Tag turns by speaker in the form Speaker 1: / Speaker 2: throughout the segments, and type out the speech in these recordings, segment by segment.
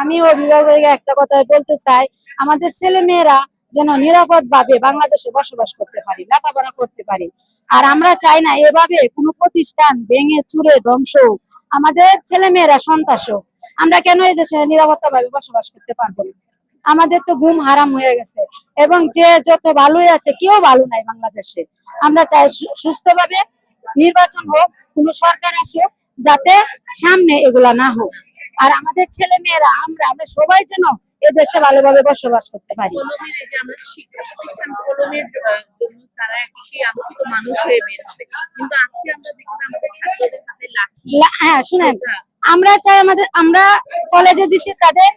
Speaker 1: আমি অভিভাবক একটা কথা বলতে চাই, আমাদের ছেলে মেয়েরা যেন নিরাপদ ভাবে বাংলাদেশে বসবাস করতে পারি, লেখাপড়া করতে পারি। আর আমরা চাই না এভাবে কোনো প্রতিষ্ঠান ভেঙে, চুরে, ধ্বংস। আমাদের ছেলে মেয়েরা সন্ত্রাস। আমরা কেন এই দেশে নিরাপত্তা ভাবে বসবাস করতে পারব না? আমাদের তো ঘুম হারাম হয়ে গেছে। এবং যে যত ভালোই আছে, কেউ ভালো নাই বাংলাদেশে। আমরা চাই সুস্থভাবে নির্বাচন হোক, কোনো সরকার আসুক, যাতে সামনে এগুলা না হোক। আর আমাদের ছেলে মেয়েরা আমরা আমরা সবাই যেন এদেশে ভালোভাবে বসবাস করতে পারি।
Speaker 2: হয়ে
Speaker 1: শুনেন আমরা চাই আমাদের আমরা কলেজে দিছি তাদের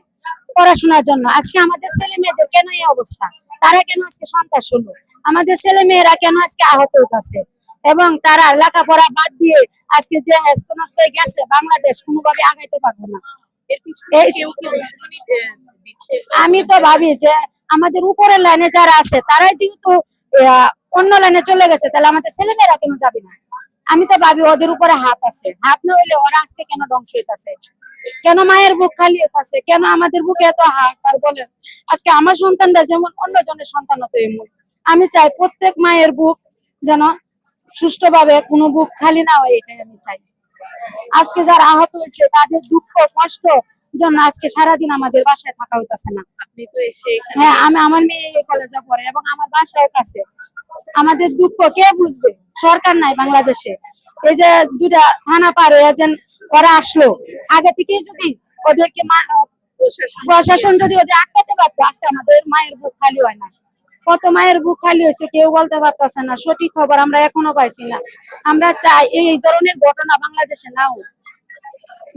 Speaker 1: পড়াশোনার জন্য। আজকে আমাদের ছেলে মেয়েদের কেন এই অবস্থা? তারা কেন আজকে সন্ত্রাস হলো? আমাদের ছেলে মেয়েরা কেন আজকে আহত হচ্ছে এবং তারা লেখাপড়া বাদ দিয়ে আজকে যে হস্তনস্ত হয়ে গেছে বাংলাদেশ কোনোভাবে আগাইতে পারবে না। আমি তো ভাবি যে আমাদের উপরের লাইনে যারা আছে তারাই যেহেতু অন্য লাইনে চলে গেছে তাহলে আমাদের ছেলেমেয়েরা কেন যাবে না? আমি তো ভাবি ওদের উপরে হাত আছে। হাত না হইলে ওরা আজকে কেন ধ্বংস হইতাছে? কেন মায়ের বুক খালি হইতাছে? কেন আমাদের বুকে এত হাত? আর বলেন আজকে আমার সন্তানরা যেমন অন্য জনের সন্তান তো এমন আমি চাই প্রত্যেক মায়ের বুক যেন সুষ্ঠুভাবে কোনো বুক খালি না হয় এটাই আমি চাই। আজকে যারা আহত হয়েছে তাদের দুঃখ কষ্ট জন্য আজকে সারাদিন আমাদের বাসায় থাকা হইতাছে না। হ্যাঁ আমি আমার মেয়ে এই কলেজে পড়ে এবং আমার বাসাও কাছে। আমাদের দুঃখ কে বুঝবে? সরকার নাই বাংলাদেশে। এই যে দুটা থানা পার হয়ে ওরা আসলো। আগে থেকেই যদি ওদেরকে
Speaker 2: প্রশাসন
Speaker 1: যদি ওদের আটকাতে পারতো আজকে আমাদের মায়ের বুক খালি হয় না। কত মায়ের বুক খালি হয়েছে, কেউ বলতে পারতেছে না। সঠিক খবর আমরা এখনও পাইছি না। আমরা চাই এই ধরনের ঘটনা বাংলাদেশে না হোক।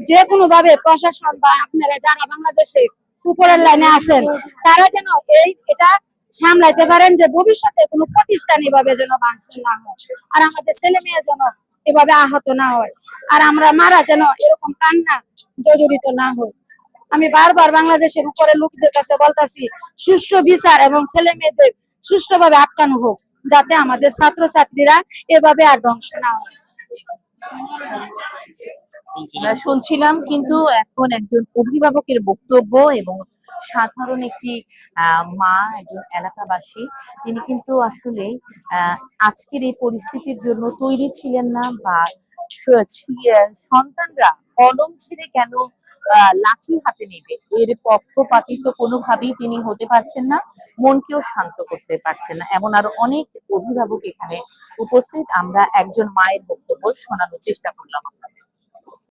Speaker 1: যে কোনো ভাবে প্রশাসন বা আপনারা যারা বাংলাদেশে উপরের লাইনে আছেন, তারা যেন এই এটা সামলাইতে পারেন যে ভবিষ্যতে কোনো প্রতিষ্ঠান এভাবে যেন ভাঙচুর না হয় আর আমাদের ছেলে মেয়ে যেন এভাবে আহত না হয়। আর আমরা মারা যেন এরকম কান্না জর্জরিত না হয় আমি বারবার বাংলাদেশের উপরে লোকদের কাছে বলতাছি, সুষ্ঠু বিচার এবং ছেলে মেয়েদের সুষ্ঠুভাবে আটকানো হোক, যাতে আমাদের ছাত্রছাত্রীরা এভাবে আর ধ্বংস না হয়।
Speaker 2: শুনছিলাম কিন্তু এখন একজন অভিভাবকের বক্তব্য এবং সাধারণ একটি মা, একজন এলাকাবাসী, তিনি কিন্তু আসলে আজকের এই পরিস্থিতির জন্য তৈরি ছিলেন না বা সন্তানরা কলম ছেড়ে কেন লাঠি হাতে নেবে? এর পক্ষপাতিত্ব কোনোভাবেই তিনি হতে পারছেন না, মনকেও শান্ত করতে পারছেন না। এমন আরও অনেক অভিভাবক এখানে উপস্থিত। আমরা একজন মায়ের বক্তব্য শোনানোর চেষ্টা করলাম আপনাদের।